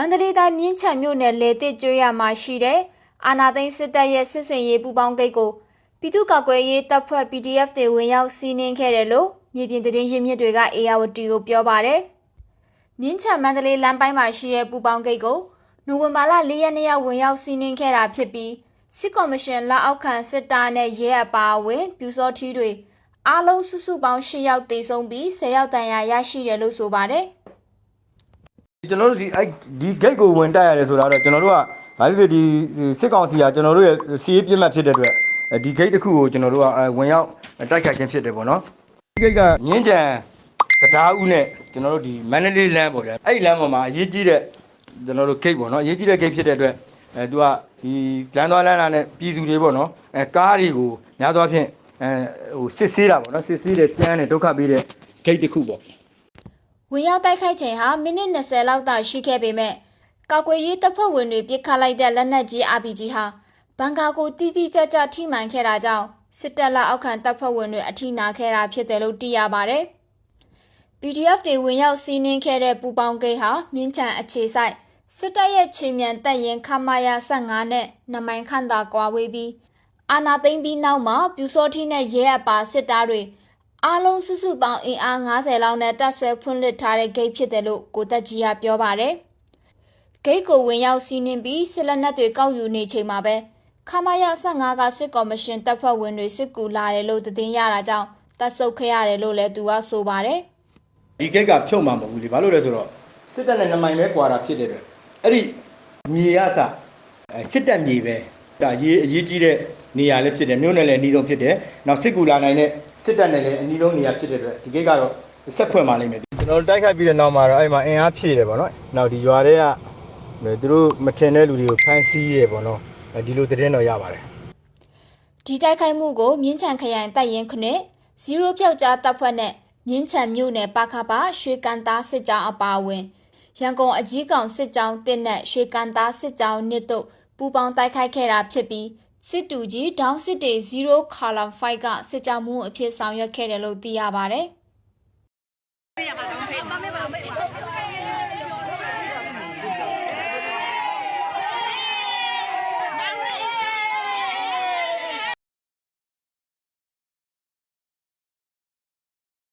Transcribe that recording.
မန္တလေးတိုင်းမြင်းချံမြို့နယ်လေတစ်ကျွေးရမှာရှိတဲ့အာနာသိန်းစစ်တပ်ရဲ့စစ်စင်ရေးပူပေါင်းဂိတ်ကိုပြည်သူ့ကာကွယ်ရေးတပ်ဖွဲ့ PDF တွေဝင်ရောက်စီးနင်းခဲ့တယ်လို့မြေပြင်သတင်းရင်းမြစ်တွေကအေယာဝတီကိုပြောပါတယ်။မြင်းချံမန္တလေးလမ်းပိုင်းမှာရှိတဲ့ပူပေါင်းဂိတ်ကိုနိုဝင်ဘာလ၄ရက်နေ့ကဝင်ရောက်စီးနင်းခဲ့တာဖြစ်ပြီးစစ်ကော်မရှင်လက်အောက်ခံစစ်သားနဲ့ရဲအပါအဝင်ပြူစောထီးတွေအားလုံးစုစုပေါင်း၈ယောက်တေဆုံးပြီး၁၀ယောက်တန်ရာရရှိတယ်လို့ဆိုပါတယ်။ ကျွန်တော်တို့ဒီအဲ့ဒီ gate ကိုဝင်တက်ရတယ်ဆိုတာတော့ကျွန်တော်တို့ကဘာဖြစ်ဖြစ်ဒီစစ်ကောင်စီကကျွန်တော်တို့ရဲ့စီးရေးပြစ်မှတ်ဖြစ်တဲ့အတွက်ဒီ gate တစ်ခုကိုကျွန်တော်တို့ကဝင်ရောက်တိုက်ခိုက်ခြင်းဖြစ်တယ်ပေါ့နော်ဒီ gate ကငင်းကြံတရားဦးနဲ့ကျွန်တော်တို့ဒီမန္တလေးလမ်းပေါ့ဗျာအဲ့ဒီလမ်းပေါ်မှာအရေးကြီးတဲ့ကျွန်တော်တို့ gate ပေါ့နော်အရေးကြီးတဲ့ gate ဖြစ်တဲ့အတွက်အဲသူကဒီလမ်းသွားလမ်းလာနဲ့ပြည်သူတွေပေါ့နော်အဲကားတွေကိုများသောအားဖြင့်အဲဟိုစစ်ဆေးတာပေါ့နော်စစ်ဆေးတဲ့ပြန်နဲ့ဒုက္ခပေးတဲ့ gate တစ်ခုပေါ့ ဝင်ရောက်တိုက်ခိုက်ချိန်ဟာမိနစ်20လောက်သာရှိခဲ့ပေမဲ့ကောက်ွယ်ရေးတပ်ဖွဲ့ဝင်တွေပစ်ခတ်လိုက်တဲ့လက်နက်ကြီး RPG ဟာဘန်ကာကိုတီးတီးကြပ်ကြပ်ထိမှန်ခဲ့တာကြောင့်စစ်တပ်လက်အောက်ခံတပ်ဖွဲ့ဝင်တွေအထိနာခဲ့တာဖြစ်တယ်လို့သိရပါတယ်။ PDF တွေဝင်ရောက်စီးနင်းခဲ့တဲ့ပူပေါင်းဂိတ်ဟာမြင်းချံအခြေဆိုင်စစ်တပ်ရဲ့ချိန်မြန်တပ်ရင်ခမာယာ15နဲ့နမိုင်ခန့်သာကွာဝေးပြီးအာနာသိမ့်ပြီးနောက်မှာပြူစောထီးနဲ့ရဲအပါစစ်သားတွေ အားလုံးစုစုပေါင်းအင်အား90လောက်နဲ့တပ်ဆွဲဖွင့်လှစ်ထားတဲ့ဂိတ်ဖြစ်တယ်လို့ကိုသက်ကြီးကပြောပါတယ်။ဂိတ်ကိုဝင်ရောက်စီးနင်းပြီးစစ်လက်နက်တွေကောက်ယူနေချိန်မှာပဲခမာယ15ကစစ်ကော်မရှင်တပ်ဖွဲ့ဝင်တွေစစ်ကူလာတယ်လို့သတင်းရတာကြောင့်တပ်ဆုပ်ခဲ့ရတယ်လို့လည်းသူကဆိုပါတယ်ဒီဂိတ်ကဖြုတ်မှာမဟုတ်ဘူးလေဘာလို့လဲဆိုတော့စစ်တပ်နဲ့နမိုင်ပဲကွာတာဖြစ်တဲ့အတွက်အဲ့ဒီမြေရစအဲစစ်တပ်မြေပဲ ဒါရေးအရေးကြီးတဲ့နေရာလည်းဖြစ်တယ်မြို့နယ်လည်းအနည်းဆုံးဖြစ်တယ်နောက်စစ်ကူလာနိုင်တဲ့စစ်တပ်နဲ့လည်းအနည်းဆုံးနေရာဖြစ်တဲ့အတွက်ဒီဂိတ်ကတော့ဆက်ဖွင့်ပါလိမ့်မယ်ကျွန်တော်တိုက်ခိုက်ပြီးတဲ့နောက်မှာတော့အဲ့မှာအင်အားဖြည့်တယ်ပေါ့နော်နောက်ဒီရွာတွေကသူတို့မထင်တဲ့လူတွေကိုဖမ်းဆီးရဲပေါ့နော်ဒီလိုသတင်းတော့ရပါတယ်။ဒီတိုက်ခိုက်မှုကိုမြင်းချံခရိုင်တပ်ရင်ခုနှစ်0ဖြောက်ကြားတပ်ဖွဲ့နဲ့မြင်းချံမြို့နယ်ပခပါရွှေကန်သားစစ်ကြောင်းအပါအဝင်ရန်ကုန်အကြီးကောင်စစ်ကြောင်းတစ်နဲ့ရွှေကန်သားစစ်ကြောင်းနှစ်တို့ ပူးပေါင်းတိုက်ခိုက်ခဲ့တာဖြစ်ပြီးစစ်တူကြီးဒေါင်းစစ်တေ0 column 5ကစစ်ကြောင်းမှုအဖြစ်ဆောင်ရွက်ခဲ့တယ်လို့သိရပါတယ်။